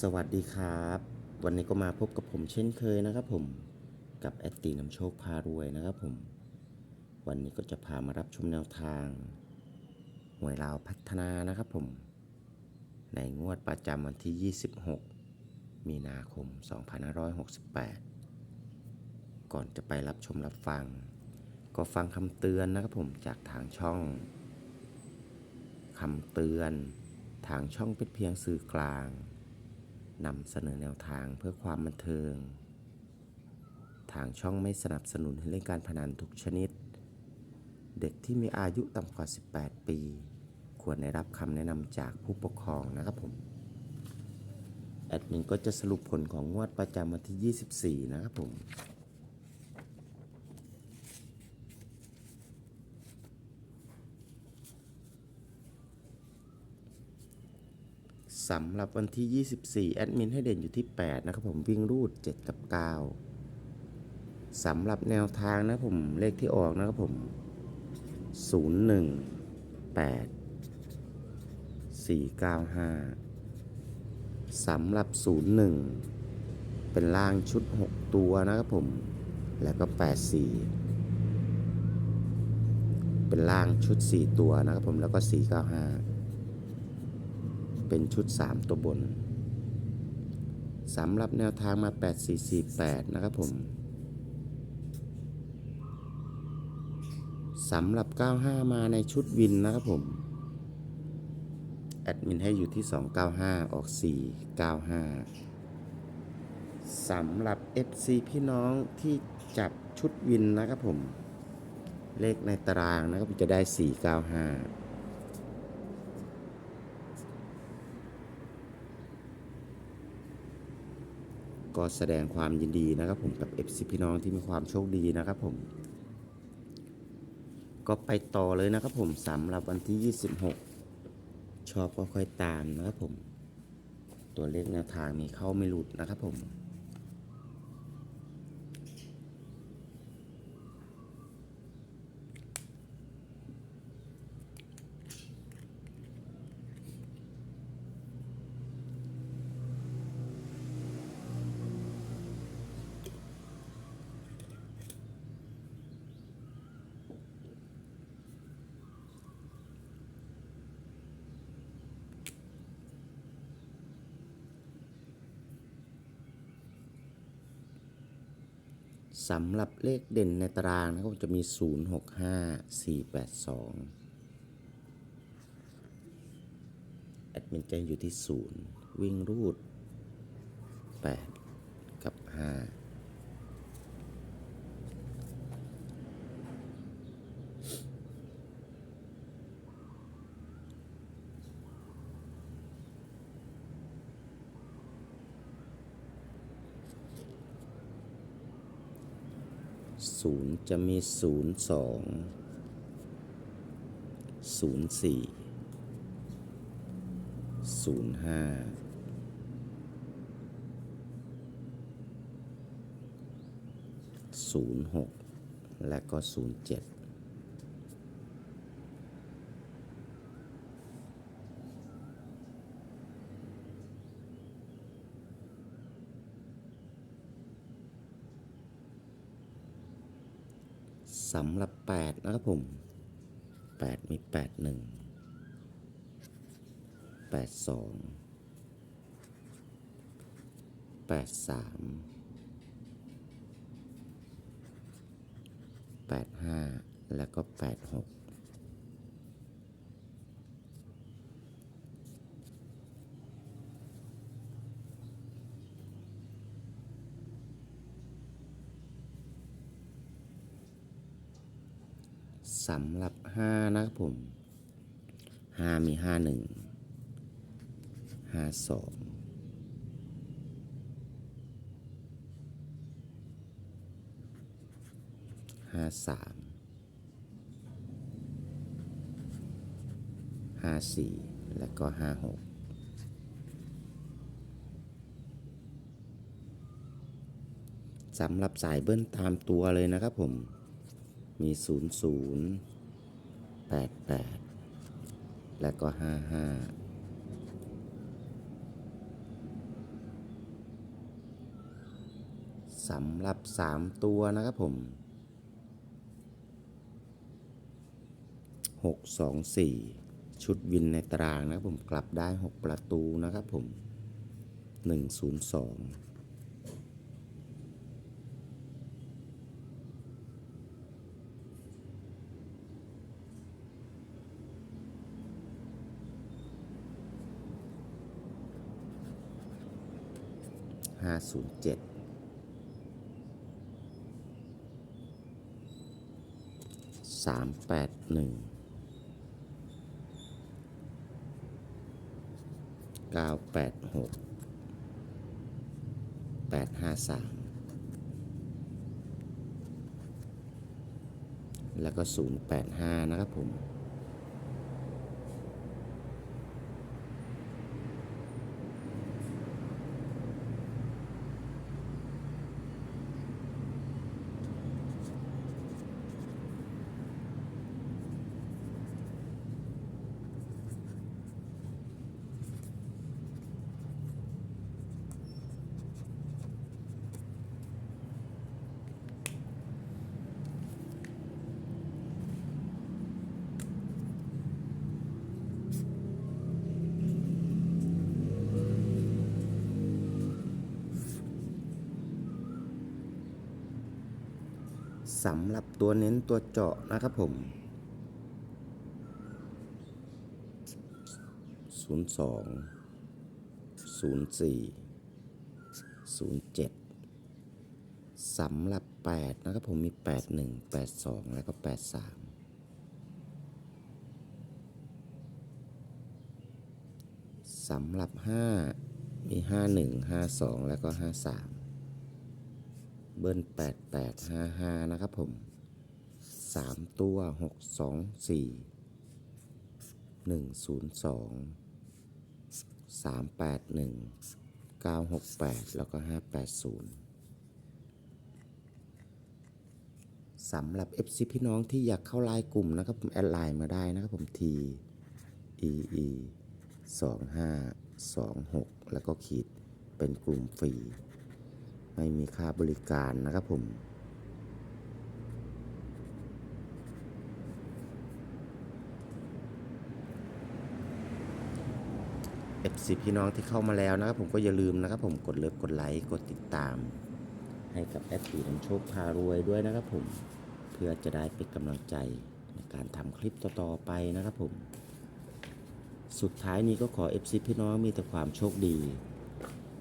สวัสดีครับ วันนี้ก็มาพบกับผมเช่นเคยนะครับผมกับแอดตีนำโชคพารวยนะครับผม วันนี้ก็จะพามารับชมแนวทางหวยลาวพัฒนานะครับผม ในงวดประจำวันที่ 26 มีนาคม 2568 ก่อนจะไปรับชมรับฟัง ก็ฟังคำเตือนนะครับผมจากทางช่องคำเตือนทางช่องเป็นเพียงสื่อกลาง นำเสนอแนวทางเพื่อความบันเทิง ทางช่องไม่สนับสนุนให้เล่นการพนันทุกชนิด เด็กที่มีอายุต่ำกว่า 18 ปี ควรได้รับคำแนะนำจากผู้ปกครองนะครับผม แอดมินก็จะสรุปผลของงวดประจำวันที่ 24 นะครับผม สำหรับวันที่ 24 แอดมินให้เด่นอยู่ที่ 8 นะครับผมวิ่งรูด 7 กับ 9 สำหรับแนวทางนะผมเลขที่ออกนะครับผม 01 8 495 สำหรับ 01 เป็นล่างชุด 6 ตัวนะครับผม แล้วก็ 84 เป็นล่างชุด 4 ตัวนะครับผมแล้วก็ 495 เป็นชุด 3 ตัวบนสำหรับแนวทางมา 8448 นะครับผมสำหรับ 95 มาในชุดวินนะครับผม แอดมินให้อยู่ที่ 295 ออก 495สำหรับ FC พี่น้องที่จับชุดวินนะครับผม เลขในตารางนะครับจะได้ 495 ก็แสดงความยินดีนะครับผมกับ FC พี่น้องที่มีความโชคดีนะครับผม ก็ไปต่อเลยนะครับผมสำหรับวันที่ 26 ชอบก็ค่อยตามนะครับผม ตัวเลขแนวทางมีเข้าไม่หลุดนะครับผม สำหรับเลขเด่นในตารางนะครับจะมี 0 6 5 4 8 2 แอดมินจะอยู่ที่ 0 วิ่งรูด 8 กับ 5 ศูนย์จะมีศูนย์สองศูนย์สี่ศูนย์ห้าศูนย์หกและก็ศูนย์เจ็ด สำหรับ 8 นะครับผม 8 มี 8 1 8 2 8 3 8 5 แล้วก็ 8 6 สำหรับห้านะครับผมห้ามีห้าหนึ่งห้าสองห้าสามห้าสี่แล้วก็ห้าหกสำหรับสายเบิ้ลตามตัวเลยนะครับผม มี 00 88 และก็ 55สำหรับ 3 ตัวนะครับผม 6 2 4 ชุดวินในตารางนะครับผมกลับได้ 6 ประตูนะครับผม 102 ห้าศูนย์เจ็ดสามแปดหนึ่งเก้าแปดหกแปดห้าสามแล้วก็ศูนย์แปดห้านะครับผม สำหรับตัวเน้นตัวเจาะนะครับผม 02 04 07สำหรับ 8 นะครับผมมี 81 82 แล้วก็ 83 สำหรับ 5 มี 51 52 แล้วก็ 53 เบิ้ลแปดแปดห้าห้านะครับผมสามตัวหกสองสี่หนึ่งศูนย์สองสามแปดหนึ่งเก้าหกแปดแล้วก็ห้าแปดศูนย์สำหรับ FC พี่น้องที่อยากเข้าไลน์กลุ่มนะครับผมแอดไลน์มาได้นะครับผม T E E สองห้าสองหกแล้วก็ขีดเป็นกลุ่มฟรี ไม่มีค่าบริการนะครับผมเอฟซีพี่น้องที่เข้ามาแล้วนะครับผมก็อย่าลืมนะครับผมกดเลิฟกดไลค์กดติดตาม ให้กับแอดปีน้ำโชคพารวยด้วยนะครับผมเพื่อจะได้เป็นกำลังใจในการทำคลิปต่อๆไปนะครับผม สุดท้ายนี้ก็ขอ FC พี่น้องมีแต่ความโชคดี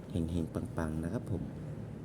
เฮงๆปังๆนะครับผม